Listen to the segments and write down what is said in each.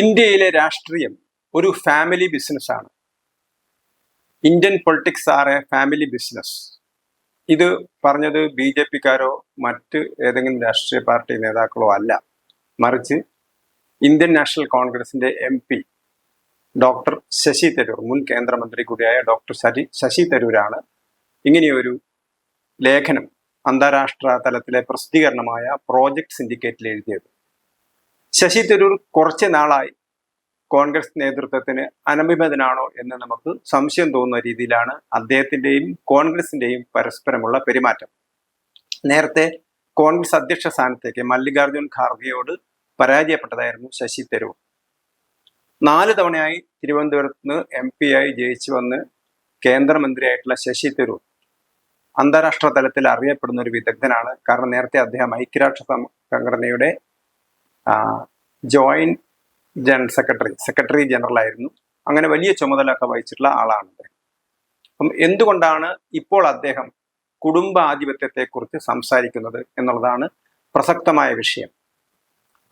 ഇന്ത്യയിലെ രാഷ്ട്രീയം ഒരു ഫാമിലി ബിസിനസ് ആണ്. Indian politics are a family business ഇത് പറഞ്ഞത് ബി ജെ പിക്കാരോ മറ്റ് ഏതെങ്കിലും രാഷ്ട്രീയ പാർട്ടി നേതാക്കളോ അല്ല. മറിച്ച് ഇന്ത്യൻ നാഷണൽ കോൺഗ്രസിന്റെ M P doctor Shashi Tharoor മുൻ കേന്ദ്രമന്ത്രി കൂടിയായ ഡോക്ടർ ശശി ശശി തരൂരാണ് ഇങ്ങനെയൊരു ലേഖനം അന്താരാഷ്ട്ര തലത്തിലെ പ്രസിദ്ധീകരണമായ പ്രോജക്ട് സിൻഡിക്കേറ്റിൽ എഴുതിയത്. ശശി തരൂർ കുറച്ച് നാളായി കോൺഗ്രസ് നേതൃത്വത്തിന് അനഭിമതനാണോ എന്ന് നമുക്ക് സംശയം തോന്നുന്ന രീതിയിലാണ് അദ്ദേഹത്തിന്റെയും കോൺഗ്രസിന്റെയും പരസ്പരമുള്ള പെരുമാറ്റം. നേരത്തെ കോൺഗ്രസ് അധ്യക്ഷ സ്ഥാനത്തേക്ക് മല്ലികാർജുൻ ഖാർഗെയോട് പരാജയപ്പെട്ടതായിരുന്നു ശശി തരൂർ. നാല് തവണയായി തിരുവനന്തപുരത്ത് നിന്ന് എം പി ആയി ജയിച്ചു വന്ന് കേന്ദ്രമന്ത്രിയായിട്ടുള്ള ശശി തരൂർ അന്താരാഷ്ട്ര തലത്തിൽ അറിയപ്പെടുന്ന ഒരു വിദഗ്ധനാണ്. കാരണം നേരത്തെ അദ്ദേഹം ഐക്യരാഷ്ട്ര സംഘടനയുടെ joint general secretary secretary general ആയിരുന്നു. അങ്ങനെ വലിയ ചുമതലയൊക്കെ വഹിച്ചിട്ടുള്ള ആളാണ് അദ്ദേഹം. അപ്പം എന്തുകൊണ്ടാണ് ഇപ്പോൾ അദ്ദേഹം കുടുംബാധിപത്യത്തെക്കുറിച്ച് സംസാരിക്കുന്നത് എന്നുള്ളതാണ് പ്രസക്തമായ വിഷയം.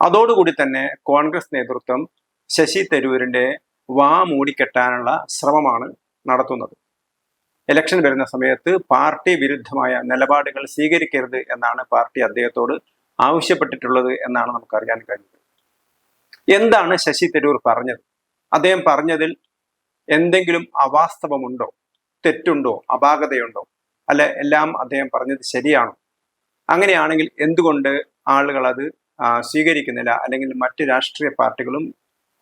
അതോടുകൂടി തന്നെ കോൺഗ്രസ് നേതൃത്വം ശശി തരൂരിന്റെ വാ മൂടിക്കെട്ടാനുള്ള ശ്രമമാണ് നടത്തുന്നത്. ഇലക്ഷൻ വരുന്ന സമയത്ത് പാർട്ടി വിരുദ്ധമായ നിലപാടുകൾ സ്വീകരിക്കരുത് എന്നാണ് പാർട്ടി അദ്ദേഹത്തോട് ആവശ്യപ്പെട്ടിട്ടുള്ളത് എന്നാണ് നമുക്ക് അറിയാൻ കഴിഞ്ഞത് എന്താണ് ശശി തരൂർ പറഞ്ഞത്? അദ്ദേഹം പറഞ്ഞതിൽ എന്തെങ്കിലും അവാസ്തവമുണ്ടോ? തെറ്റുണ്ടോ? അപാകതയുണ്ടോ? അല്ല എല്ലാം അദ്ദേഹം പറഞ്ഞത് ശരിയാണോ? അങ്ങനെയാണെങ്കിൽ എന്തുകൊണ്ട് ആളുകൾ അത് സ്വീകരിക്കുന്നില്ല? അല്ലെങ്കിൽ മറ്റ് രാഷ്ട്രീയ പാർട്ടികളും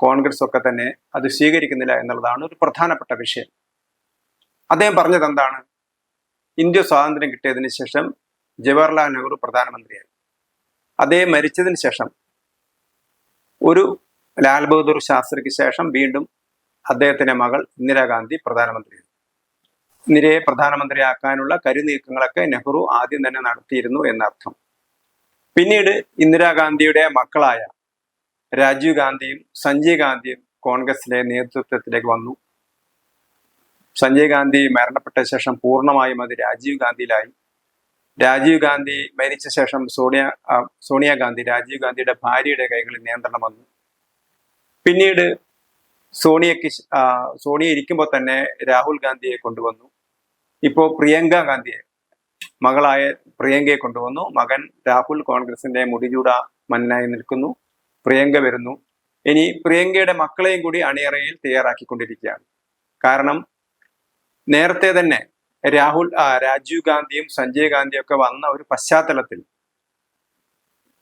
കോൺഗ്രസ് ഒക്കെ തന്നെ അത് സ്വീകരിക്കുന്നില്ല എന്നുള്ളതാണ് ഒരു പ്രധാനപ്പെട്ട വിഷയം. അദ്ദേഹം പറഞ്ഞത് എന്താണ്? ഇന്ത്യ സ്വാതന്ത്ര്യം കിട്ടിയതിന് ശേഷം ജവഹർലാൽ നെഹ്റു പ്രധാനമന്ത്രിയായി. അദ്ദേഹം മരിച്ചതിന് ശേഷം ഒരു ലാൽ ബഹദൂർ ശാസ്ത്രിക്ക് ശേഷം വീണ്ടും അദ്ദേഹത്തിന്റെ മകൾ ഇന്ദിരാഗാന്ധി പ്രധാനമന്ത്രി. ഇന്ദിരയെ പ്രധാനമന്ത്രിയാക്കാനുള്ള കരുനീക്കങ്ങളൊക്കെ നെഹ്റു ആദ്യം തന്നെ നടത്തിയിരുന്നു എന്നർത്ഥം. പിന്നീട് ഇന്ദിരാഗാന്ധിയുടെ മക്കളായ രാജീവ് ഗാന്ധിയും സഞ്ജയ് ഗാന്ധിയും കോൺഗ്രസിലെ നേതൃത്വത്തിലേക്ക് വന്നു. സഞ്ജയ് ഗാന്ധി മരണപ്പെട്ട ശേഷം പൂർണമായും അത് രാജീവ് ഗാന്ധിയിലായി. രാജീവ് ഗാന്ധി മരിച്ച ശേഷം സോണിയ സോണിയ സോണിയാഗാന്ധി രാജീവ് ഗാന്ധിയുടെ ഭാര്യയുടെ കൈകളിൽ നിയന്ത്രണം വന്നു. പിന്നീട് സോണിയക്ക് സോണിയ ഇരിക്കുമ്പോൾ തന്നെ രാഹുൽ ഗാന്ധിയെ കൊണ്ടുവന്നു. ഇപ്പോൾ പ്രിയങ്ക ഗാന്ധിയെ മകളായ പ്രിയങ്കയെ കൊണ്ടുവന്നു. മകൻ രാഹുൽ കോൺഗ്രസിന്റെ മുടിചൂട മന്നായി നിൽക്കുന്നു. പ്രിയങ്ക വരുന്നു. ഇനി പ്രിയങ്കയുടെ മക്കളെയും കൂടി അണിയറയിൽ തയ്യാറാക്കിക്കൊണ്ടിരിക്കുകയാണ്. കാരണം നേരത്തെ തന്നെ രാഹുൽ രാജീവ് ഗാന്ധിയും സഞ്ജയ് ഗാന്ധിയും ഒക്കെ വന്ന ഒരു പശ്ചാത്തലത്തിൽ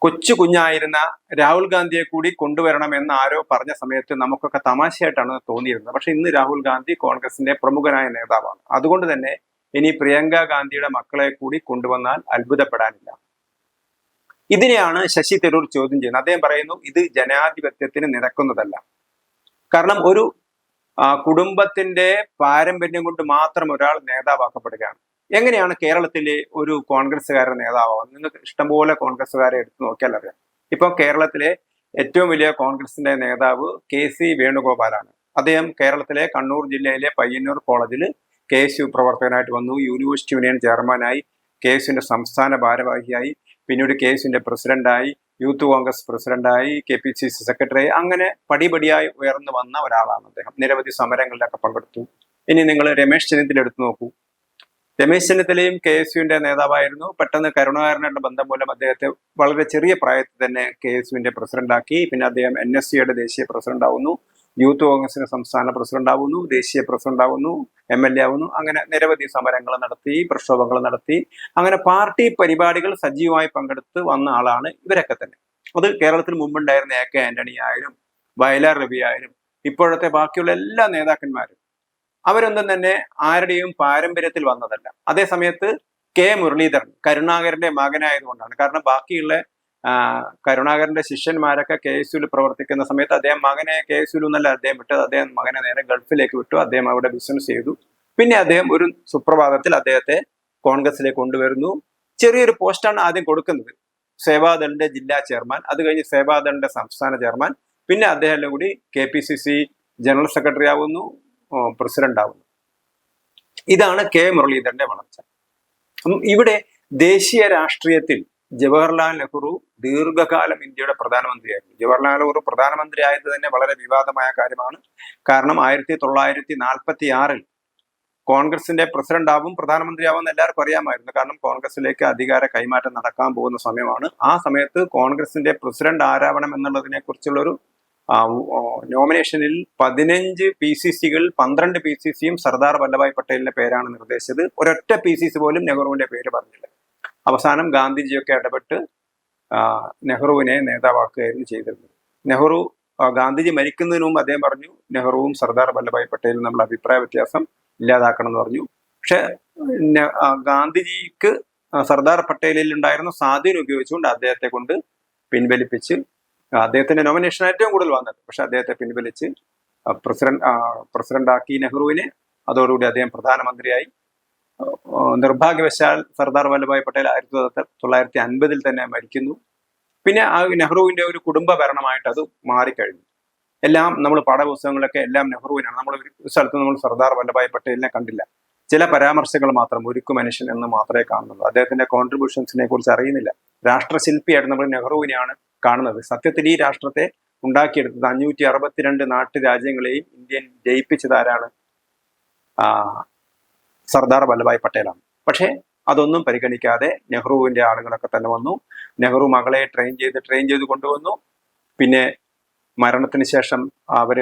കൊച്ചു കുഞ്ഞായിരുന്ന രാഹുൽ ഗാന്ധിയെ കൂടി കൊണ്ടുവരണം എന്ന് ആരോ പറഞ്ഞ സമയത്ത് നമുക്കൊക്കെ തമാശയായിട്ടാണ് തോന്നിയിരുന്നത്. പക്ഷെ ഇന്ന് രാഹുൽ ഗാന്ധി കോൺഗ്രസിന്റെ പ്രമുഖനായ നേതാവാണ്. അതുകൊണ്ട് തന്നെ ഇനി പ്രിയങ്ക ഗാന്ധിയുടെ മക്കളെ കൂടി കൊണ്ടുവന്നാൽ അത്ഭുതപ്പെടാനില്ല. ഇതിനെയാണ് ശശി തരൂർ ചോദ്യം ചെയ്യുന്നത്. അദ്ദേഹം പറയുന്നു ഇത് ജനാധിപത്യത്തിന് നിരക്കുന്നതല്ല. കാരണം ഒരു കുടുംബത്തിന്റെ പാരമ്പര്യം കൊണ്ട് മാത്രം ഒരാൾ നേതാവാക്കപ്പെടുകയാണ്. എങ്ങനെയാണ് കേരളത്തിലെ ഒരു കോൺഗ്രസ്സുകാരുടെ നേതാവാകുന്നത് നിങ്ങൾക്ക് ഇഷ്ടംപോലെ കോൺഗ്രസ്സുകാരെ എടുത്തു നോക്കിയാൽ അറിയാം. ഇപ്പൊ കേരളത്തിലെ ഏറ്റവും വലിയ കോൺഗ്രസിന്റെ നേതാവ് കെ സി വേണുഗോപാലാണ്. അദ്ദേഹം കേരളത്തിലെ കണ്ണൂർ ജില്ലയിലെ പയ്യന്നൂർ കോളേജിൽ കെ എസ് യു പ്രവർത്തകനായിട്ട് വന്നു. യൂണിവേഴ്സിറ്റി യൂണിയൻ ചെയർമാനായി കെ എസ് യുവിന്റെ സംസ്ഥാന ഭാരവാഹിയായി. പിന്നീട് കെ എസ് യുവിന്റെ പ്രസിഡന്റായി. യൂത്ത് കോൺഗ്രസ് പ്രസിഡന്റായി K P C C secretary അങ്ങനെ പടിപടിയായി ഉയർന്നു വന്ന ഒരാളാണ് അദ്ദേഹം. നിരവധി സമരങ്ങളിലൊക്കെ പങ്കെടുത്തു. ഇനി നിങ്ങൾ രമേശ് ചെന്നിത്തല എടുത്തു നോക്കൂ. രമേശ് ചെന്നിത്തലയും കെ എസ് യുവിന്റെ നേതാവായിരുന്നു. പെട്ടെന്ന് കരുണാകരനായിട്ട് ബന്ധം മൂലം അദ്ദേഹത്തെ വളരെ ചെറിയ പ്രായത്തിൽ തന്നെ കെ എസ് യുവിന്റെ പ്രസിഡന്റാക്കി. പിന്നെ അദ്ദേഹം എൻ എസ് സിയുടെ ദേശീയ പ്രസിഡന്റ് ആവുന്നു യൂത്ത് കോൺഗ്രസിന് സംസ്ഥാന പ്രസിഡന്റ് ആവുന്നു ദേശീയ പ്രസിഡന്റ് ആവുന്നു എം എൽ എ ആവുന്നു. അങ്ങനെ നിരവധി സമരങ്ങൾ നടത്തി പ്രക്ഷോഭങ്ങൾ നടത്തി. അങ്ങനെ പാർട്ടി പരിപാടികൾ സജീവമായി പങ്കെടുത്ത് വന്ന ആളാണ് ഇവരൊക്കെ തന്നെ. അത് കേരളത്തിൽ മുമ്പുണ്ടായിരുന്ന എ കെ ആന്റണി ആയാലും വയലാർ രവി ആയാലും ഇപ്പോഴത്തെ ബാക്കിയുള്ള എല്ലാ നേതാക്കന്മാരും. അവരൊന്നും തന്നെ ആരുടെയും പാരമ്പര്യത്തിൽ വന്നതല്ല. അതേ സമയത്ത് കെ മുരളീധരൻ കരുണാകരന്റെ മകനായതുകൊണ്ടാണ്. കാരണം ബാക്കിയുള്ള കരുണാകരന്റെ ശിഷ്യന്മാരൊക്കെ കെ എസ് യുവിൽ പ്രവർത്തിക്കുന്ന സമയത്ത് അദ്ദേഹം മകനെ കെ എസ് യുവിൽ നിന്നല്ല അദ്ദേഹം വിട്ടത്. അദ്ദേഹം മകനെ നേരെ ഗൾഫിലേക്ക് വിട്ടു. അദ്ദേഹം അവിടെ ബിസിനസ് ചെയ്തു. പിന്നെ അദ്ദേഹം ഒരു സുപ്രഭാതത്തിൽ അദ്ദേഹത്തെ കോൺഗ്രസിലേക്ക് കൊണ്ടുവരുന്നു. ചെറിയൊരു പോസ്റ്റാണ് ആദ്യം കൊടുക്കുന്നത്. സേവാദളിന്റെ ജില്ലാ ചെയർമാൻ. അത് കഴിഞ്ഞ് സേവാദളിന്റെ സംസ്ഥാന ചെയർമാൻ. പിന്നെ അദ്ദേഹം കൂടി K P C C general secretary ആവുന്നു പ്രസിഡന്റ് ആവുന്നു. ഇതാണ് കെ മുരളീധരന്റെ വളർച്ച. ഇവിടെ ദേശീയ രാഷ്ട്രീയത്തിൽ ജവഹർലാൽ നെഹ്റു ദീർഘകാലം ഇന്ത്യയുടെ പ്രധാനമന്ത്രിയായിരുന്നു. ജവഹർലാൽ നെഹ്റു പ്രധാനമന്ത്രി ആയത് തന്നെ വളരെ വിവാദമായ കാര്യമാണ്. കാരണം ആയിരത്തി തൊള്ളായിരത്തി നാൽപ്പത്തി ആറിൽ കോൺഗ്രസിന്റെ പ്രസിഡന്റ് ആവും പ്രധാനമന്ത്രിയാവും എന്ന് എല്ലാവർക്കും അറിയാമായിരുന്നു. കാരണം കോൺഗ്രസിലേക്ക് അധികാര കൈമാറ്റം നടക്കാൻ പോകുന്ന സമയമാണ്. ആ സമയത്ത് കോൺഗ്രസിന്റെ പ്രസിഡന്റ് ആരാവണം എന്നുള്ളതിനെ കുറിച്ചുള്ള ഒരു നോമിനേഷനിൽ പതിനഞ്ച് പി സി സികൾ പന്ത്രണ്ട് പി സി സിയും സർദാർ വല്ലഭായ് പട്ടേലിന്റെ പേരാണ് നിർദ്ദേശിച്ചത്. ഒരൊറ്റ പി സി സി പോലും നെഹ്റുവിന്റെ പേര് പറഞ്ഞില്ല. അവസാനം ഗാന്ധിജിയൊക്കെ ഇടപെട്ട് നെഹ്റുവിനെ നേതാവാക്കുകയായിരുന്നു ചെയ്തിരുന്നത് നെഹ്റു ഗാന്ധിജി മരിക്കുന്നതിന് മുമ്പ് അദ്ദേഹം പറഞ്ഞു നെഹ്റുവും സർദാർ വല്ലഭായ് പട്ടേലും നമ്മൾ അഭിപ്രായ വ്യത്യാസം ഇല്ലാതാക്കണം എന്ന് പറഞ്ഞു. പക്ഷെ ഗാന്ധിജിക്ക് സർദാർ പട്ടേലിൽ ഉണ്ടായിരുന്ന സ്വാധീനം ഉപയോഗിച്ചുകൊണ്ട് അദ്ദേഹത്തെ കൊണ്ട് പിൻവലിപ്പിച്ച് അദ്ദേഹത്തിന്റെ നോമിനേഷൻ ഏറ്റവും കൂടുതൽ വന്നത്. പക്ഷെ അദ്ദേഹത്തെ പിൻവലിച്ച് പ്രസിഡന്റ് പ്രസിഡന്റ് ആക്കി നെഹ്റുവിനെ അതോടുകൂടി അദ്ദേഹം പ്രധാനമന്ത്രിയായി. നിർഭാഗ്യവശാൽ സർദാർ വല്ലഭായ് പട്ടേൽ ആയിരത്തി തൊള്ളായിരത്തി അൻപതിൽ തന്നെ മരിക്കുന്നു. പിന്നെ ആ നെഹ്റുവിന്റെ ഒരു കുടുംബ ഭരണമായിട്ട് അത് മാറിക്കഴിഞ്ഞു. എല്ലാം നമ്മൾ പാഠപുസ്തകങ്ങളൊക്കെ എല്ലാം നെഹ്റുവിനാണ്. നമ്മൾ ഒരു സ്ഥലത്ത് നമ്മൾ സർദാർ വല്ലഭായ് പട്ടേലിനെ കണ്ടില്ല. ചില പരാമർശങ്ങൾ മാത്രം ഒരുക്കു മനുഷ്യൻ എന്ന് മാത്രമേ കാണുന്നുള്ളൂ. അദ്ദേഹത്തിന്റെ കോൺട്രിബ്യൂഷൻസിനെ കുറിച്ച് അറിയുന്നില്ല. രാഷ്ട്രശില്പിയായിട്ട് നമ്മൾ നെഹ്റുവിനെയാണ് കാണുന്നത്. സത്യത്തിൽ ഈ രാഷ്ട്രത്തെ ഉണ്ടാക്കിയെടുത്തത് അഞ്ഞൂറ്റി അറുപത്തിരണ്ട് നാട്ടു രാജ്യങ്ങളെയും ഇന്ത്യൻ ജയിപ്പിച്ചത് ആരാണ്? ആ, സർദാർ വല്ലഭായ് പട്ടേലാണ്. പക്ഷേ അതൊന്നും പരിഗണിക്കാതെ നെഹ്റുവിന്റെ ആളുകളൊക്കെ തന്നെ വന്നു. നെഹ്റു മകളെ ട്രെയിൻ ചെയ്ത് ട്രെയിൻ ചെയ്ത് കൊണ്ടുവന്നു. പിന്നെ മരണത്തിന് ശേഷം അവർ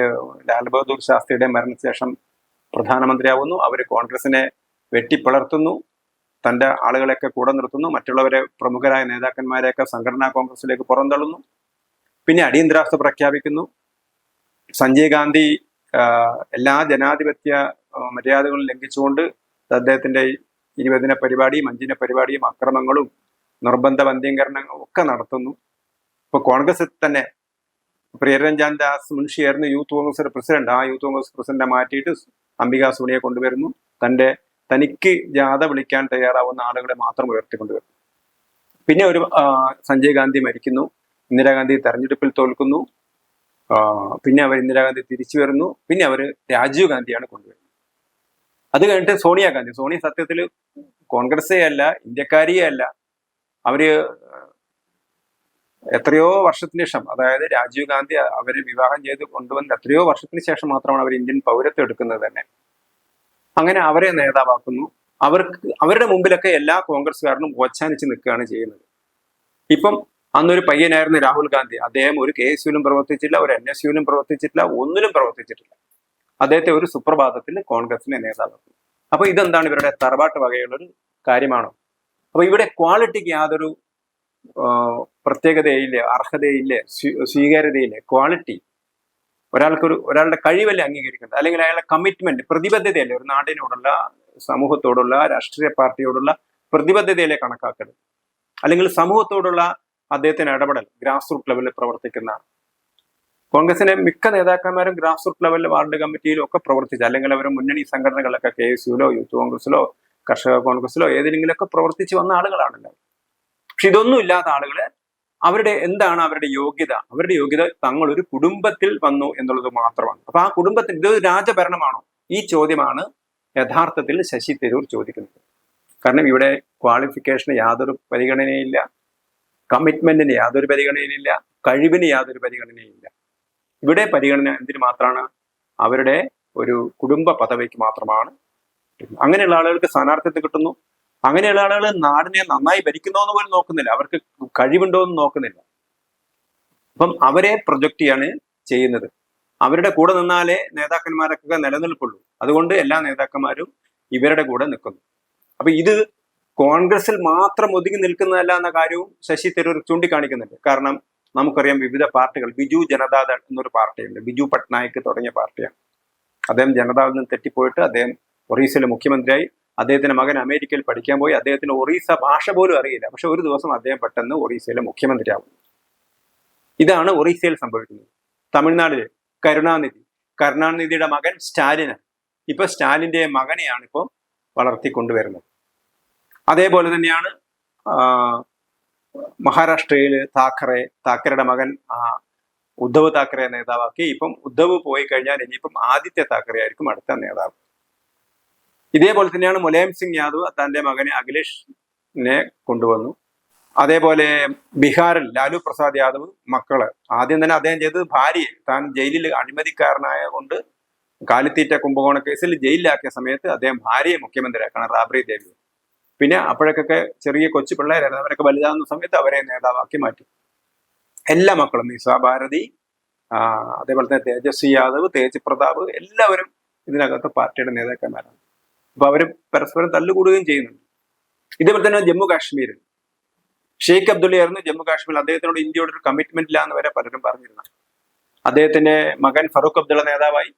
ലാൽ ബഹദൂർ ശാസ്ത്രിയുടെ മരണത്തിന് ശേഷം പ്രധാനമന്ത്രിയാവുന്നു. അവർ കോൺഗ്രസിനെ വെട്ടിപ്പിളർത്തുന്നു. തന്റെ ആളുകളെയൊക്കെ കൂടെ നിർത്തുന്നു. മറ്റുള്ളവരെ പ്രമുഖരായ നേതാക്കന്മാരെയൊക്കെ സംഘടനാ കോൺഗ്രസിലേക്ക് പുറന്തള്ളുന്നു. പിന്നെ അടിയന്തരാവസ്ഥ പ്രഖ്യാപിക്കുന്നു. സഞ്ജയ് ഗാന്ധി എല്ലാ ജനാധിപത്യ മര്യാദകളും ലംഘിച്ചുകൊണ്ട് അദ്ദേഹത്തിന്റെ ഇരുപതിന പരിപാടിയും അഞ്ചിന പരിപാടിയും അക്രമങ്ങളും നിർബന്ധ വന്ധ്യീകരണങ്ങളും ഒക്കെ നടത്തുന്നു. ഇപ്പൊ കോൺഗ്രസ് തന്നെ പ്രിയരഞ്ജാൻ ദാസ് മുൻഷിയായിരുന്നു യൂത്ത് കോൺഗ്രസ് പ്രസിഡന്റ്. ആ യൂത്ത് കോൺഗ്രസ് പ്രസിഡന്റിനെ മാറ്റിയിട്ട് അംബിക സോണിയെ കൊണ്ടുവരുന്നു. തന്റെ തനിക്ക് ജാഥ വിളിക്കാൻ തയ്യാറാവുന്ന ആളുകളെ മാത്രം ഉയർത്തിക്കൊണ്ടുവരുന്നു. പിന്നെ ഒരു സഞ്ജയ് ഗാന്ധി മരിക്കുന്നു. ഇന്ദിരാഗാന്ധി തെരഞ്ഞെടുപ്പിൽ തോൽക്കുന്നു. പിന്നെ അവർ ഇന്ദിരാഗാന്ധി തിരിച്ചു വരുന്നു. പിന്നെ അവർ രാജീവ് ഗാന്ധിയാണ് കൊണ്ടുവരുന്നത്. അത് കഴിഞ്ഞിട്ട് സോണിയ ഗാന്ധി. സോണിയ സത്യത്തിൽ കോൺഗ്രസേ അല്ല ഇന്ത്യക്കാരിയേ അല്ല. അവർ എത്രയോ വർഷത്തിന് ശേഷം അതായത് രാജീവ് ഗാന്ധി അവരെ വിവാഹം ചെയ്ത് കൊണ്ടുവന്ന എത്രയോ വർഷത്തിന് ശേഷം മാത്രമാണ് അവർ ഇന്ത്യൻ പൗരത്വം എടുക്കുന്നത് തന്നെ. അങ്ങനെ അവരെ നേതാവാക്കുന്നു. അവർക്ക് അവരുടെ മുമ്പിലൊക്കെ എല്ലാ കോൺഗ്രസ്സുകാരനും ഓച്ചാനിച്ച് നിൽക്കുകയാണ് ചെയ്യുന്നത്. ഇപ്പം അന്നൊരു പയ്യനായിരുന്നു രാഹുൽ ഗാന്ധി. അദ്ദേഹം ഒരു കെ എസ് യുവിലും പ്രവർത്തിച്ചില്ല ഒരു എൻ എസ് യുവിലും പ്രവർത്തിച്ചിട്ടില്ല ഒന്നിലും പ്രവർത്തിച്ചിട്ടില്ല. അദ്ദേഹത്തെ ഒരു സുപ്രഭാതത്തിൽ കോൺഗ്രസിനെ നേതാവാക്കി. അപ്പൊ ഇതെന്താണ് ഇവരുടെ തറവാട്ട് വകയുള്ളൊരു കാര്യമാണോ? അപ്പൊ ഇവിടെ ക്വാളിറ്റിക്ക് യാതൊരു പ്രത്യേകതയില്ല അർഹതയില്ല സ്വീകാര്യതയില്ല സ്വീ- സ്വീകാര്യതയില്ലേ? ക്വാളിറ്റി ഒരാൾക്കൊരു ഒരാളുടെ കഴിവല്ലേ അംഗീകരിക്കേണ്ടത്? അല്ലെങ്കിൽ അയാളുടെ കമ്മിറ്റ്മെന്റ് പ്രതിബദ്ധതയല്ലേ ഒരു നാടിനോടുള്ള സമൂഹത്തോടുള്ള രാഷ്ട്രീയ പാർട്ടിയോടുള്ള പ്രതിബദ്ധതയല്ലേ കണക്കാക്കരുത് അല്ലെങ്കിൽ സമൂഹത്തോടുള്ള അദ്ദേഹത്തിന് ഇടപെടൽ ഗ്രാസ് റൂട്ട് ലെവലിൽ പ്രവർത്തിക്കുന്ന കോൺഗ്രസിന്റെ മിക്ക നേതാക്കന്മാരും ഗ്രാസ് റൂട്ട് ലെവലിൽ വാർഡ് കമ്മിറ്റിയിലും ഒക്കെ പ്രവർത്തിച്ച. അല്ലെങ്കിൽ അവർ മുന്നണി സംഘടനകളിലൊക്കെ കെ എസ് യുലോ യൂത്ത് കോൺഗ്രസിലോ കർഷക കോൺഗ്രസിലോ ഏതെങ്കിലുമൊക്കെ പ്രവർത്തിച്ചു വന്ന ആളുകളാണല്ലോ. പക്ഷെ ഇതൊന്നും ഇല്ലാത്ത ആളുകൾ അവരുടെ എന്താണ് അവരുടെ യോഗ്യത? അവരുടെ യോഗ്യത തങ്ങൾ ഒരു കുടുംബത്തിൽ വന്നു എന്നുള്ളത് മാത്രമാണ്. അപ്പൊ ആ കുടുംബത്തിൽ ഇതൊരു രാജഭരണമാണോ? ഈ ചോദ്യമാണ് യഥാർത്ഥത്തിൽ ശശി തരൂർ ചോദിക്കുന്നത്. കാരണം ഇവിടെ ക്വാളിഫിക്കേഷന് യാതൊരു പരിഗണനയില്ല കമ്മിറ്റ്മെന്റിന് യാതൊരു പരിഗണനയില്ല കഴിവിന് യാതൊരു പരിഗണനയില്ല. ഇവിടെ പരിഗണന എന്തിനു മാത്രമാണ്? അവരുടെ ഒരു കുടുംബ പദവിക്ക് മാത്രമാണ്. അങ്ങനെയുള്ള ആളുകൾക്ക് സ്ഥാനാർത്ഥിത്വം കിട്ടുന്നു. അങ്ങനെയുള്ള ആളുകൾ നാടിനെ നന്നായി ഭരിക്കുന്നോ എന്ന് പോലും നോക്കുന്നില്ല. അവർക്ക് കഴിവുണ്ടോ എന്ന് നോക്കുന്നില്ല. അപ്പം അവരെ പ്രൊജക്റ്റ് ചെയ്യാണ് ചെയ്യുന്നത്. അവരുടെ കൂടെ നിന്നാലേ നേതാക്കന്മാരൊക്കെ നിലനിൽപ്പുള്ളൂ. അതുകൊണ്ട് എല്ലാ നേതാക്കന്മാരും ഇവരുടെ കൂടെ നിൽക്കുന്നു. അപ്പൊ ഇത് കോൺഗ്രസിൽ മാത്രം ഒതുങ്ങി നിൽക്കുന്നതല്ല എന്ന കാര്യവും ശശി തരൂർ ചൂണ്ടിക്കാണിക്കുന്നുണ്ട്. കാരണം നമുക്കറിയാം വിവിധ പാർട്ടികൾ ബിജു ജനതാദൾ എന്നൊരു പാർട്ടിയുണ്ട്. ബിജു പട്നായിക്ക് തുടങ്ങിയ പാർട്ടിയാണ്. അദ്ദേഹം ജനതാദളിൽ നിന്ന് തെറ്റിപ്പോയിട്ട് അദ്ദേഹം ഒറീസയിലെ മുഖ്യമന്ത്രിയായി. അദ്ദേഹത്തിന്റെ മകൻ അമേരിക്കയിൽ പഠിക്കാൻ പോയി. അദ്ദേഹത്തിന് ഒറീസ ഭാഷ പോലും അറിയില്ല. പക്ഷെ ഒരു ദിവസം അദ്ദേഹം പെട്ടെന്ന് ഒറീസയിലെ മുഖ്യമന്ത്രിയാവുന്നു. ഇതാണ് ഒറീസയിൽ സംഭവിക്കുന്നത്. തമിഴ്നാട്ടിൽ കരുണാനിധി. കരുണാനിധിയുടെ മകൻ സ്റ്റാലിന് ഇപ്പൊ സ്റ്റാലിന്റെ മകനെയാണ് ഇപ്പോൾ വളർത്തിക്കൊണ്ടുവരുന്നത്. അതേപോലെ തന്നെയാണ് മഹാരാഷ്ട്രയിൽ താക്കറെ താക്കറയുടെ മകൻ ഉദ്ധവ് താക്കറെ നേതാവാക്കി. ഇപ്പം ഉദ്ധവ് പോയി കഴിഞ്ഞാൽ ഇനിയിപ്പം ആദിത്യ താക്കറെ ആയിരിക്കും അടുത്ത നേതാവ്. ഇതേപോലെ തന്നെയാണ് മുലായം സിംഗ് യാദവ് തന്റെ മകനെ അഖിലേഷിനെ കൊണ്ടുവന്നു. അതേപോലെ ബീഹാറിൽ ലാലു പ്രസാദ് യാദവ് മക്കൾ. ആദ്യം തന്നെ അദ്ദേഹം ചെയ്തത് ഭാര്യയെ. താൻ ജയിലിൽ അഴിമതിക്കാരനായ കൊണ്ട് കാലിത്തീറ്റ കുംഭകോണ കേസിൽ ജയിലിലാക്കിയ സമയത്ത് അദ്ദേഹം ഭാര്യയെ മുഖ്യമന്ത്രിയാക്കണം റാബ്രി ദേവി പിന്നെ അപ്പോഴൊക്കെ ചെറിയ കൊച്ചു പിള്ളേരായിരുന്നു. അവരൊക്കെ വലുതാകുന്ന സമയത്ത് അവരെ നേതാവാക്കി മാറ്റി. എല്ലാ മക്കളും നിസാഭാരതി അതേപോലെ തന്നെ തേജസ്വി യാദവ് തേജ് പ്രതാപ് എല്ലാവരും ഇതിനകത്ത് പാർട്ടിയുടെ നേതാക്കന്മാരാണ്. അപ്പൊ അവർ പരസ്പരം തല്ലുകൂടുകയും ചെയ്യുന്നുണ്ട്. ഇതേപോലെ തന്നെ ജമ്മു കാശ്മീരിൽ ഷെയ്ഖ് അബ്ദുള്ളയായിരുന്നു ജമ്മു കാശ്മീരിൽ അദ്ദേഹത്തിനോട് ഇന്ത്യയോട് ഒരു കമ്മിറ്റ്മെന്റ് ഇല്ല എന്ന് വരെ പലരും പറഞ്ഞിരുന്നു അദ്ദേഹത്തിന്റെ മകൻ ഫറൂഖ് അബ്ദുള്ള നേതാവായി.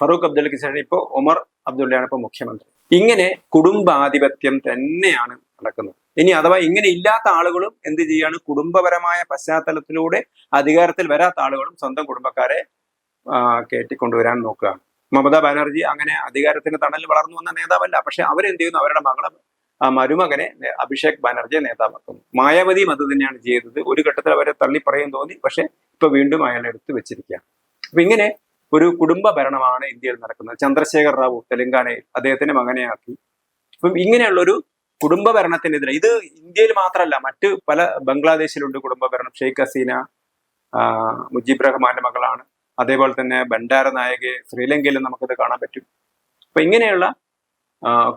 ഫറൂഖ് അബ്ദുൽ ശേഷം ഇപ്പോൾ ഒമർ അബ്ദുള്ളയാണ് ഇപ്പോൾ മുഖ്യമന്ത്രി. ഇങ്ങനെ കുടുംബാധിപത്യം തന്നെയാണ് നടക്കുന്നത്. ഇനി അഥവാ ഇങ്ങനെ ഇല്ലാത്ത ആളുകളും എന്ത് ചെയ്യാണ്? കുടുംബപരമായ പശ്ചാത്തലത്തിലൂടെ അധികാരത്തിൽ വരാത്ത ആളുകളും സ്വന്തം കുടുംബക്കാരെ കയറ്റിക്കൊണ്ടുവരാൻ നോക്കുകയാണ് മമതാ ബാനർജി അങ്ങനെ അധികാരത്തിന്റെ തണലിൽ വളർന്നു വന്ന നേതാവല്ല. പക്ഷെ അവരെന്ത് ചെയ്യുന്നു? അവരുടെ മകളെ മരുമകനെ അഭിഷേക് ബാനർജിയെ നേതാവാക്കുന്നു. മായാവതിയും അത് തന്നെയാണ് ചെയ്തത്. ഒരു ഘട്ടത്തിൽ അവരെ തള്ളിപ്പറയും തോന്നി. പക്ഷെ ഇപ്പൊ വീണ്ടും അയാളെ എടുത്ത് വെച്ചിരിക്കുകയാണ്. അപ്പൊ ഇങ്ങനെ ഒരു കുടുംബ ഭരണമാണ് ഇന്ത്യയിൽ നടക്കുന്നത്. ചന്ദ്രശേഖർ റാവു തെലങ്കാനയിൽ അദ്ദേഹത്തിന്റെ മകനെയാക്കി. അപ്പം ഇങ്ങനെയുള്ള ഒരു കുടുംബ ഭരണത്തിനെതിരെ ഇത് ഇന്ത്യയിൽ മാത്രമല്ല മറ്റ് പല ബംഗ്ലാദേശിലുണ്ട് കുടുംബ ഭരണം. ഷെയ്ഖ് ഹസീന മുജീബ് റഹ്മാന്റെ മകളാണ്. അതേപോലെ തന്നെ ഭണ്ഡാര നായകെ ശ്രീലങ്കയിലും നമുക്കത് കാണാൻ പറ്റും. അപ്പൊ ഇങ്ങനെയുള്ള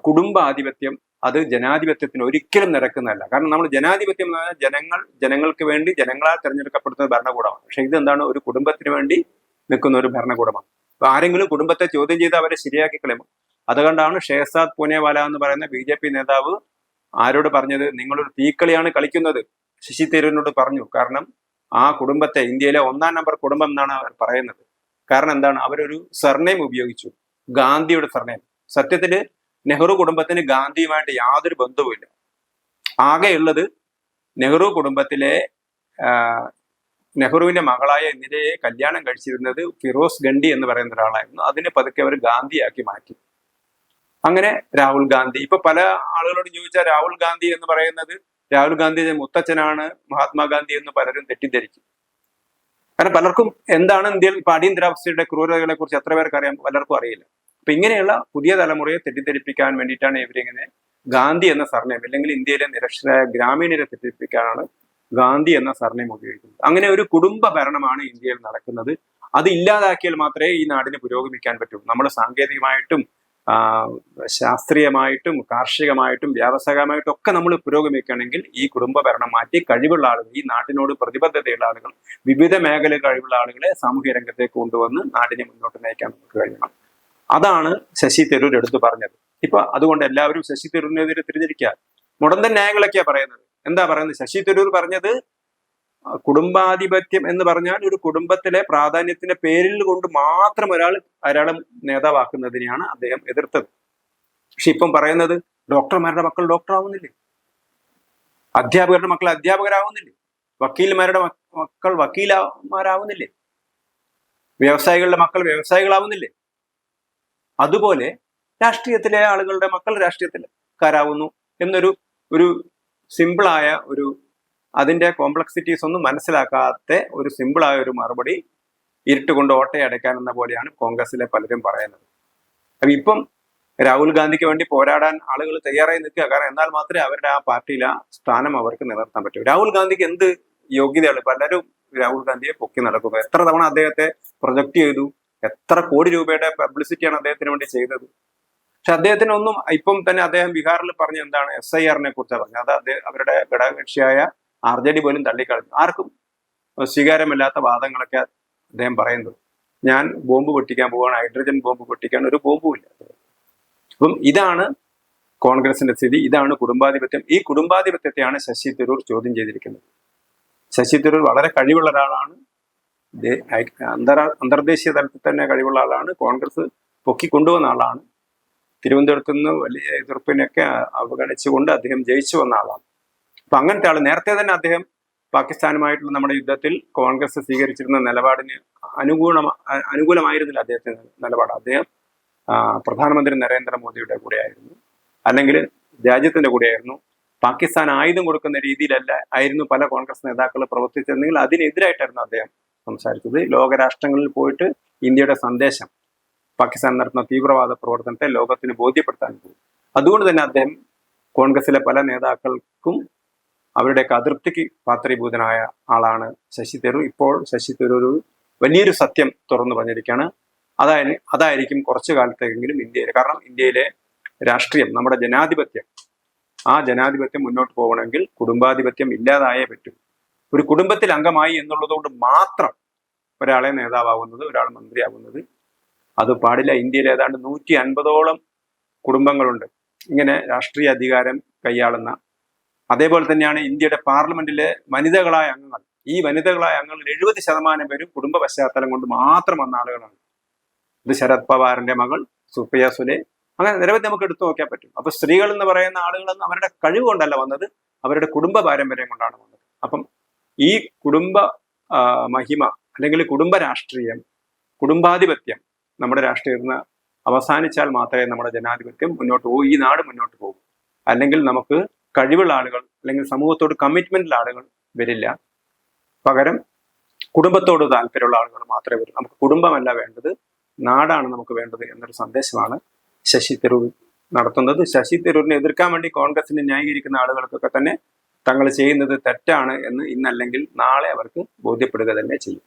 കുടുംബാധിപത്യം അത് ജനാധിപത്യത്തിന് ഒരിക്കലും നിരക്കുന്നതല്ല. കാരണം നമ്മൾ ജനാധിപത്യം എന്ന് പറഞ്ഞാൽ ജനങ്ങൾ ജനങ്ങൾക്ക് വേണ്ടി ജനങ്ങളാൽ തിരഞ്ഞെടുക്കപ്പെടുന്ന ഭരണകൂടമാണ്. പക്ഷെ ഇതെന്താണ്? ഒരു കുടുംബത്തിന് വേണ്ടി നിൽക്കുന്ന ഒരു ഭരണകൂടമാണ്. അപ്പൊ ആരെങ്കിലും കുടുംബത്തെ ചോദ്യം ചെയ്ത് അവരെ ശരിയാക്കി കളയും അതുകൊണ്ടാണ് ഷേസാദ് പൂനെവാല എന്ന് പറയുന്ന ബി ജെ പി നേതാവ് ആരോട് പറഞ്ഞത്? നിങ്ങളൊരു തീക്കളിയാണ് കളിക്കുന്നത്. ശശി തരൂരിനോട് പറഞ്ഞു. കാരണം ആ കുടുംബത്തെ ഇന്ത്യയിലെ ഒന്നാം നമ്പർ കുടുംബം എന്നാണ് അവർ പറയുന്നത്. കാരണം എന്താണ്? അവരൊരു സർനെയിം ഉപയോഗിച്ചു. ഗാന്ധിയുടെ സർനെയിം. സത്യത്തിൽ നെഹ്റു കുടുംബത്തിന് ഗാന്ധിയുമായിട്ട് യാതൊരു ബന്ധവുമില്ല. ആകെയുള്ളത് നെഹ്റു കുടുംബത്തിലെ നെഹ്റുവിന്റെ മകളായ ഇന്ദിരയെ കല്യാണം കഴിച്ചിരുന്നത് ഫിറോസ് ഗണ്ടി എന്ന് പറയുന്ന ഒരാളായിരുന്നു. അതിനെ പതുക്കെ അവർ ഗാന്ധിയാക്കി മാറ്റി. അങ്ങനെ രാഹുൽ ഗാന്ധി. ഇപ്പൊ പല ആളുകളോട് ചോദിച്ചാൽ രാഹുൽ ഗാന്ധി എന്ന് പറയുന്നത് രാഹുൽ ഗാന്ധിയുടെ മുത്തച്ഛനാണ് മഹാത്മാഗാന്ധി എന്ന് പലരും തെറ്റിദ്ധരിക്കും. കാരണം പലർക്കും എന്താണ് ഇന്ത്യയിൽ ഇപ്പൊ അടിയന്തരാവസ്ഥയുടെ ക്രൂരതകളെ കുറിച്ച് എത്ര പേർക്ക് അറിയാം? പലർക്കും അറിയില്ല. അപ്പൊ ഇങ്ങനെയുള്ള പുതിയ തലമുറയെ തെറ്റിദ്ധരിപ്പിക്കാൻ വേണ്ടിയിട്ടാണ് ഇവരിങ്ങനെ ഗാന്ധി എന്ന സർണയം അല്ലെങ്കിൽ ഇന്ത്യയിലെ നിരക്ഷരായ ഗ്രാമീണരെ തെറ്റിദ്ധരിപ്പിക്കാനാണ് ഗാന്ധി എന്ന സർനെയിം ഉപയോഗിക്കുന്നത്. അങ്ങനെ ഒരു കുടുംബ ഭരണമാണ് ഇന്ത്യയിൽ നടക്കുന്നത്. അത് ഇല്ലാതാക്കിയാൽ മാത്രമേ ഈ നാടിന് പുരോഗമിക്കാൻ പറ്റൂ. നമ്മൾ സാങ്കേതികമായിട്ടും ശാസ്ത്രീയമായിട്ടും കാർഷികമായിട്ടും വ്യാവസായികമായിട്ടും ഒക്കെ നമ്മൾ പുരോഗമിക്കണമെങ്കിൽ ഈ കുടുംബ ഭരണം മാറ്റി കഴിവുള്ള ആളുകൾ ഈ നാട്ടിനോട് പ്രതിബദ്ധതയുള്ള ആളുകൾ വിവിധ മേഖല കഴിവുള്ള ആളുകളെ സാമൂഹ്യ രംഗത്തേക്ക് കൊണ്ടുവന്ന് നാടിനെ മുന്നോട്ട് നയിക്കാൻ നമുക്ക് കഴിയണം. അതാണ് ശശി തരൂർ എടുത്തു പറഞ്ഞത്. ഇപ്പൊ അതുകൊണ്ട് എല്ലാവരും ശശി തരൂരിനെതിരെ തിരിഞ്ഞിരിക്കുക. മുടന്തൻ ന്യായങ്ങളൊക്കെയാ പറയുന്നത്. എന്താ പറയുന്നത്? ശശി തരൂർ പറഞ്ഞത് കുടുംബാധിപത്യം എന്ന് പറഞ്ഞാൽ ഒരു കുടുംബത്തിലെ പ്രാധാന്യത്തിന്റെ പേരിൽ കൊണ്ട് മാത്രം ഒരാൾ ഒരാളെ നേതാവാക്കുന്നതിനെയാണ് അദ്ദേഹം എതിർത്തത്. പക്ഷെ ഇപ്പം പറയുന്നത് ഡോക്ടർമാരുടെ മക്കൾ ഡോക്ടർ ആവുന്നില്ലേ അധ്യാപകരുടെ മക്കൾ അധ്യാപകരാവുന്നില്ലേ? വക്കീൽമാരുടെ മക്ക- മക്കൾ വക്കീലമാരാവുന്നില്ലേ? വ്യവസായികളുടെ മക്കൾ വ്യവസായികളാവുന്നില്ലേ? അതുപോലെ രാഷ്ട്രീയത്തിലെ ആളുകളുടെ മക്കൾ രാഷ്ട്രീയത്തിൽക്കാരാവുന്നു എന്നൊരു ഒരു സിമ്പിളായ ഒരു അതിന്റെ കോംപ്ലക്സിറ്റീസ് ഒന്നും മനസ്സിലാക്കാത്ത ഒരു സിമ്പിളായ ഒരു മറുപടി ഇരുട്ടുകൊണ്ട് ഓട്ടയടയ്ക്കാൻ എന്ന പോലെയാണ് കോൺഗ്രസിലെ പലരും പറയുന്നത്. അപ്പം ഇപ്പം രാഹുൽ ഗാന്ധിക്ക് വേണ്ടി പോരാടാൻ ആളുകൾ തയ്യാറായി നിൽക്കുക. കാരണം എന്നാൽ മാത്രമേ അവരുടെ ആ പാർട്ടിയിൽ ആ സ്ഥാനം അവർക്ക് നിലനിർത്താൻ പറ്റൂ. രാഹുൽ ഗാന്ധിക്ക് എന്ത് യോഗ്യതയാണ്? പലരും രാഹുൽ ഗാന്ധിയെ പൊക്കി നടക്കുക എത്ര തവണ അദ്ദേഹത്തെ പ്രൊജക്ട് ചെയ്തു? എത്ര കോടി രൂപയുടെ പബ്ലിസിറ്റിയാണ് അദ്ദേഹത്തിന് വേണ്ടി ചെയ്തത്? പക്ഷെ അദ്ദേഹത്തിന് ഒന്നും ഇപ്പം തന്നെ അദ്ദേഹം ബീഹാറിൽ പറഞ്ഞ എന്താണ് എസ് ഐ ആറിനെ കുറിച്ചാണ് പറഞ്ഞത്. അത് അദ്ദേഹം അവരുടെ ഘടകകക്ഷിയായ ആർ ജെ ഡി പോലും തള്ളിക്കളഞ്ഞു. ആർക്കും സ്വീകാര്യമല്ലാത്ത വാദങ്ങളൊക്കെ അദ്ദേഹം പറയുന്നത്. ഞാൻ ബോംബ് പൊട്ടിക്കാൻ പോവാണ് ഹൈഡ്രജൻ ബോംബ് പൊട്ടിക്കാൻ ഒരു ബോംബും ഇല്ല. അപ്പം ഇതാണ് കോൺഗ്രസിന്റെ സ്ഥിതി ഇതാണ് കുടുംബാധിപത്യം. ഈ കുടുംബാധിപത്യത്തെയാണ് ശശി തരൂർ ചോദ്യം ചെയ്തിരിക്കുന്നത്. ശശി തരൂർ വളരെ കഴിവുള്ള ഒരാളാണ്. അന്തരാ അന്തർദേശീയ തലത്തിൽ തന്നെ കഴിവുള്ള ആളാണ്. കോൺഗ്രസ് പൊക്കിക്കൊണ്ടുവന്ന ആളാണ്. തിരുവനന്തപുരത്ത് നിന്ന് വലിയ എതിർപ്പിനൊക്കെ അവഗണിച്ചുകൊണ്ട് അദ്ദേഹം ജയിച്ചു വന്ന ആളാണ്. അപ്പൊ അങ്ങനത്തെ ആൾ നേരത്തെ തന്നെ അദ്ദേഹം പാകിസ്ഥാനുമായിട്ടുള്ള നമ്മുടെ യുദ്ധത്തിൽ കോൺഗ്രസ് സ്വീകരിച്ചിരുന്ന നിലപാടിന് അനുകൂല അനുകൂലമായിരുന്നില്ല അദ്ദേഹത്തിന്റെ നിലപാട്. അദ്ദേഹം പ്രധാനമന്ത്രി നരേന്ദ്രമോദിയുടെ കൂടെയായിരുന്നു. അല്ലെങ്കിൽ രാജ്യത്തിന്റെ കൂടെ ആയിരുന്നു പാകിസ്ഥാൻ ആയുധം കൊടുക്കുന്ന രീതിയിലല്ല ആയിരുന്നു പല കോൺഗ്രസ് നേതാക്കൾ പ്രവർത്തിച്ചിരുന്നെങ്കിൽ അതിനെതിരായിട്ടായിരുന്നു അദ്ദേഹം സംസാരിച്ചത്. ലോകരാഷ്ട്രങ്ങളിൽ പോയിട്ട് ഇന്ത്യയുടെ സന്ദേശം പാകിസ്ഥാൻ നടത്തുന്ന തീവ്രവാദ പ്രവർത്തനത്തെ ലോകത്തിന് ബോധ്യപ്പെടുത്താൻ പോകും. അതുകൊണ്ട് തന്നെ അദ്ദേഹം കോൺഗ്രസിലെ പല നേതാക്കൾക്കും അവരുടെയൊക്കെ അതൃപ്തിക്ക് പാത്രീഭൂതനായ ആളാണ് ശശി തരൂർ. ഇപ്പോൾ ശശി തരൂർ വലിയൊരു സത്യം തുറന്നു പറഞ്ഞിരിക്കുകയാണ്. അതായത് അതായിരിക്കും കുറച്ചു കാലത്തേക്കെങ്കിലും ഇന്ത്യയിൽ കാരണം ഇന്ത്യയിലെ രാഷ്ട്രീയം നമ്മുടെ ജനാധിപത്യം ആ ജനാധിപത്യം മുന്നോട്ട് പോകണമെങ്കിൽ കുടുംബാധിപത്യം ഇല്ലാതായേ പറ്റൂ. ഒരു കുടുംബത്തിൽ അംഗമായി എന്നുള്ളതുകൊണ്ട് മാത്രം ഒരാളെ നേതാവാകുന്നത് ഒരാൾ മന്ത്രിയാകുന്നത് അത് പാടില്ല. ഇന്ത്യയിൽ ഏതാണ്ട് നൂറ്റി അൻപതോളം കുടുംബങ്ങളുണ്ട്. ഇങ്ങനെ രാഷ്ട്രീയ അധികാരം കൈയാളുന്ന. അതേപോലെ തന്നെയാണ് ഇന്ത്യയുടെ പാർലമെന്റിലെ വനിതകളായ അംഗങ്ങൾ. ഈ വനിതകളായ അംഗങ്ങളിൽ എഴുപത് ശതമാനം പേരും കുടുംബ പശ്ചാത്തലം കൊണ്ട് മാത്രം വന്ന ആളുകളാണ്. ഇത് ശരത് പവാറിന്റെ മകൾ സുപ്രിയ സുലെ. അങ്ങനെ നിരവധി നമുക്ക് എടുത്തു നോക്കാൻ പറ്റും. അപ്പൊ സ്ത്രീകൾ എന്ന് പറയുന്ന ആളുകളൊന്നും അവരുടെ കഴിവ് കൊണ്ടല്ല വന്നത്. അവരുടെ കുടുംബ പാരമ്പര്യം കൊണ്ടാണ് വന്നത്. അപ്പം ഈ കുടുംബ മഹിമ അല്ലെങ്കിൽ കുടുംബ രാഷ്ട്രീയം കുടുംബാധിപത്യം നമ്മുടെ രാഷ്ട്രീയത്തിൽ നിന്ന് അവസാനിച്ചാൽ മാത്രമേ നമ്മുടെ ജനാധിപത്യം മുന്നോട്ട് പോകും ഈ നാട് മുന്നോട്ട് പോകും. അല്ലെങ്കിൽ നമുക്ക് കഴിവുള്ള ആളുകൾ അല്ലെങ്കിൽ സമൂഹത്തോട് കമ്മിറ്റ്മെന്റുള്ള ആളുകൾ വരില്ല. പകരം കുടുംബത്തോട് താല്പര്യമുള്ള ആളുകൾ മാത്രമേ വരൂ. നമുക്ക് കുടുംബമല്ല വേണ്ടത് നാടാണ് നമുക്ക് വേണ്ടത് എന്നൊരു സന്ദേശമാണ് ശശി തരൂർ നടത്തുന്നത്. ശശി തരൂരിനെ എതിർക്കാൻ വേണ്ടി കോൺഗ്രസിനെ ന്യായീകരിക്കുന്ന ആളുകൾക്കൊക്കെ തന്നെ തങ്ങൾ ചെയ്യുന്നത് തെറ്റാണ് എന്ന് ഇന്നല്ലെങ്കിൽ നാളെ അവർക്ക് ബോധ്യപ്പെടുക തന്നെ ചെയ്യും.